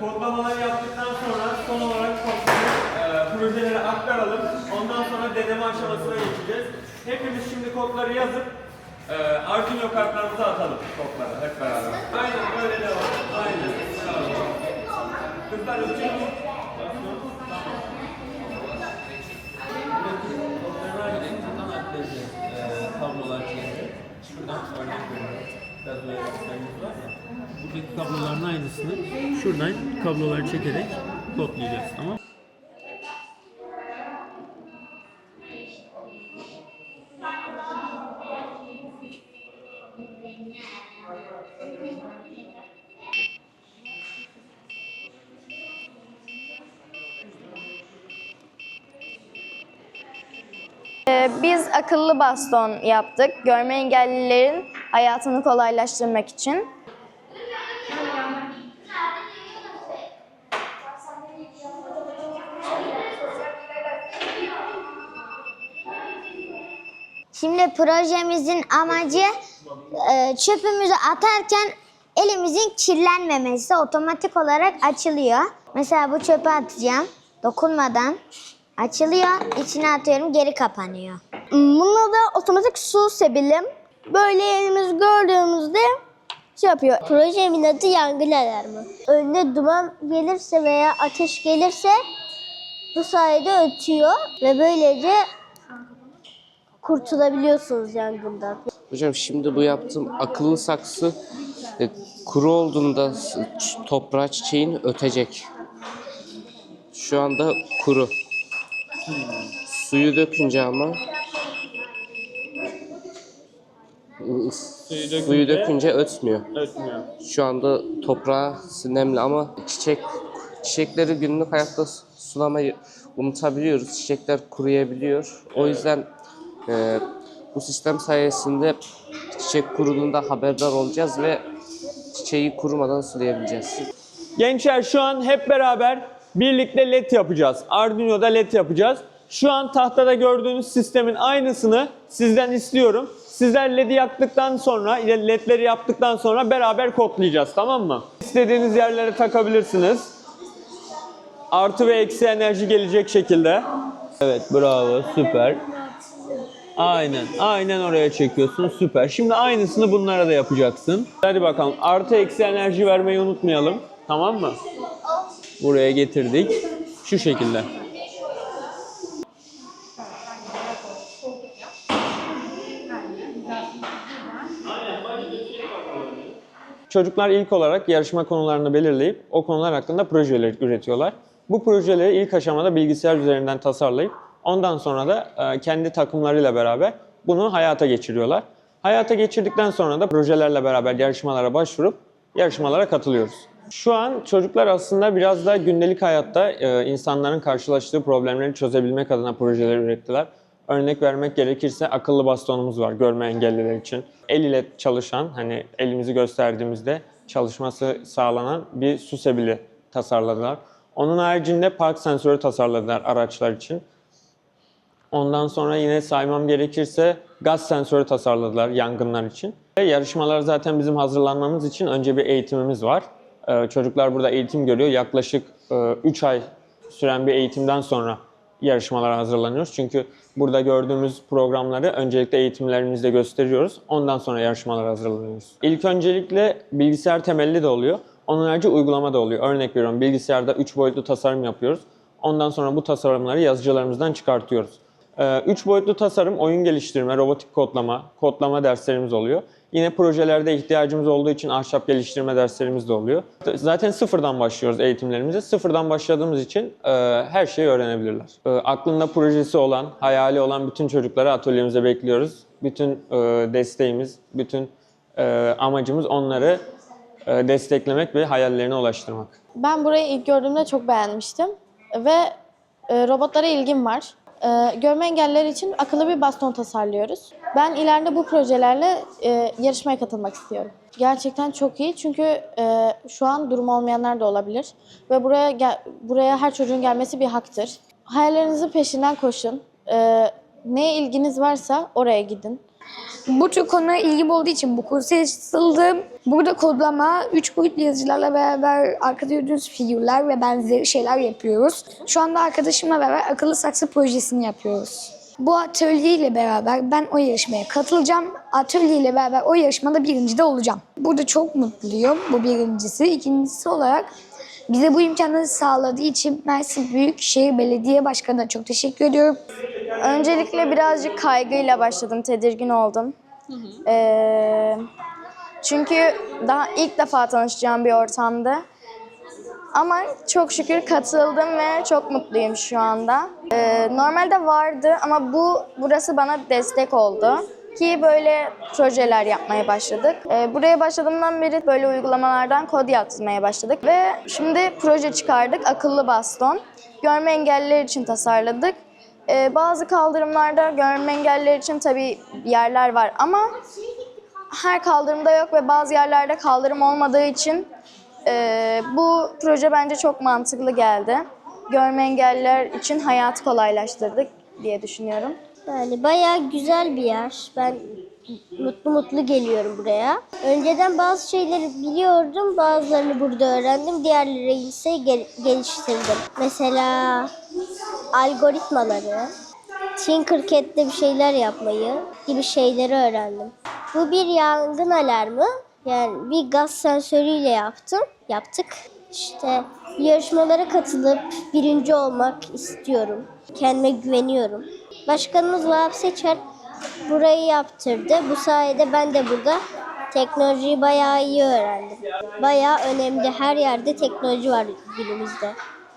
kodlamaları yaptıktan sonra son olarak kodları e, projelere aktaralım. Ondan sonra deneme aşamasına geçeceğiz. Hepimiz şimdi kodları yazıp e, Arduino kartlarımıza atalım kodları hep beraber. Aynen böyle devam. Aynen. Bravo. Kızlar ölçelim mi? kablolar çekeceğiz. Şuradan örnek veriyorum. Buradaki kabloların aynısını şuradan kabloları çekerek kodlayacağız. Tamam Ee, Biz akıllı baston yaptık. Görme engellilerin hayatını kolaylaştırmak için. Şimdi projemizin amacı e, çöpümüzü atarken elimizin kirlenmemesi otomatik olarak açılıyor. Mesela bu çöpe atacağım. Dokunmadan açılıyor. İçine atıyorum geri kapanıyor. Bununla da otomatik su sebilim. Böyle elimiz gördüğümüzde şey yapıyor. Projemin adı yangın alarmı. Önüne duman gelirse veya ateş gelirse bu sayede ötüyor ve böylece kurtulabiliyorsunuz yangından. Hocam şimdi bu yaptığım akıllı saksı e, kuru olduğunda toprağa çiçeğin ötecek. Şu anda kuru. Suyu dökünce ama suyu dökünce, ötmüyor. Ötmüyor. Şu anda toprağı nemli ama çiçek çiçekleri günlük hayatta su- sulamayı unutabiliyoruz. Çiçekler kuruyabiliyor. O yüzden e, bu sistem sayesinde çiçek kuruduğunda haberdar olacağız ve çiçeği kurumadan sulayabileceğiz. Gençler şu an hep beraber birlikte led yapacağız. Arduino'da led yapacağız. Şu an tahtada gördüğünüz sistemin aynısını sizden istiyorum. Sizler led'i yaktıktan sonra, ledleri yaptıktan sonra beraber kodlayacağız tamam mı? İstediğiniz yerlere takabilirsiniz. Artı ve eksi enerji gelecek şekilde. Evet bravo süper. Aynen, aynen oraya çekiyorsun. Süper. Şimdi aynısını bunlara da yapacaksın. Hadi bakalım. Artı eksi enerji vermeyi unutmayalım. Tamam mı? Buraya getirdik. Şu şekilde. Çocuklar ilk olarak yarışma konularını belirleyip o konular hakkında projeler üretiyorlar. Bu projeleri ilk aşamada bilgisayar üzerinden tasarlayıp ondan sonra da e, kendi takımlarıyla beraber bunu hayata geçiriyorlar. Hayata geçirdikten sonra da projelerle beraber yarışmalara başvurup yarışmalara katılıyoruz. Şu an çocuklar aslında biraz da gündelik hayatta e, insanların karşılaştığı problemleri çözebilmek adına projeler ürettiler. Örnek vermek gerekirse akıllı bastonumuz var görme engelliler için. El ile çalışan, hani elimizi gösterdiğimizde çalışması sağlanan bir su sebili tasarladılar. Onun haricinde park sensörü tasarladılar araçlar için. Ondan sonra yine saymam gerekirse gaz sensörü tasarladılar yangınlar için. Yarışmalar zaten bizim hazırlanmamız için önce bir eğitimimiz var. Ee, çocuklar burada eğitim görüyor. Yaklaşık 3 ay süren bir eğitimden sonra yarışmalara hazırlanıyoruz. Çünkü burada gördüğümüz programları öncelikle eğitimlerimizde gösteriyoruz. Ondan sonra yarışmalara hazırlanıyoruz. İlk öncelikle bilgisayar temelli de oluyor. Onun harici uygulama da oluyor. Örnek veriyorum bilgisayarda 3 boyutlu tasarım yapıyoruz. Ondan sonra bu tasarımları yazıcılarımızdan çıkartıyoruz. 3 boyutlu tasarım, oyun geliştirme, robotik kodlama, kodlama derslerimiz oluyor. Yine projelerde ihtiyacımız olduğu için ahşap geliştirme derslerimiz de oluyor. Zaten sıfırdan başlıyoruz eğitimlerimize. Sıfırdan başladığımız için e, her şeyi öğrenebilirler. E, aklında projesi olan, hayali olan bütün çocukları atölyemize bekliyoruz. Bütün e, desteğimiz, bütün e, amacımız onları e, desteklemek ve hayallerine ulaştırmak. Ben burayı ilk gördüğümde çok beğenmiştim ve e, robotlara ilgim var. E, görme engelliler için akıllı bir baston tasarlıyoruz. Ben ileride bu projelerle e, yarışmaya katılmak istiyorum. Gerçekten çok iyi çünkü e, şu an durum olmayanlar da olabilir ve buraya buraya her çocuğun gelmesi bir haktır. Hayallerinizin peşinden koşun. E, neye ilginiz varsa oraya gidin. Bu tür konulara ilgim olduğu için bu kursa yazıldım. Burada kodlama, üç boyutlu yazıcılarla beraber arkada gördüğünüz figürler ve benzeri şeyler yapıyoruz. Şu anda arkadaşımla beraber akıllı saksı projesini yapıyoruz. Bu atölye ile beraber ben o yarışmaya katılacağım. Atölye ile beraber o yarışmada birinci de olacağım. Burada çok mutluyum. Bu birincisi. İkincisi olarak bize bu imkanları sağladığı için Mersin Büyükşehir Belediye Başkanı'na çok teşekkür ediyorum. Öncelikle birazcık kaygıyla başladım, tedirgin oldum. Ee, çünkü daha ilk defa tanışacağım bir ortamda. Ama çok şükür katıldım ve çok mutluyum şu anda. Ee, normalde vardı ama bu burası bana destek oldu. Ki böyle projeler yapmaya başladık. Ee, buraya başladığımdan beri böyle uygulamalardan kod yazmaya başladık. Ve şimdi proje çıkardık, akıllı baston. Görme engelliler için tasarladık. Ee, bazı kaldırımlarda görme engelliler için tabii yerler var ama her kaldırımda yok ve bazı yerlerde kaldırım olmadığı için e, bu proje bence çok mantıklı geldi. Görme engelliler için hayatı kolaylaştırdık diye düşünüyorum. Yani bayağı güzel bir yer. Ben mutlu mutlu geliyorum buraya. Önceden bazı şeyleri biliyordum, bazılarını burada öğrendim. Diğerleri ise gel- geliştirdim. Mesela algoritmaları, Tinkercad'de bir şeyler yapmayı gibi şeyleri öğrendim. Bu bir yangın alarmı. Yani bir gaz sensörüyle yaptım, yaptık. İşte yarışmalara katılıp birinci olmak istiyorum. Kendime güveniyorum. Başkanımız Vahap Seçer burayı yaptırdı. Bu sayede ben de burada teknolojiyi bayağı iyi öğrendim. Bayağı önemli. Her yerde teknoloji var günümüzde.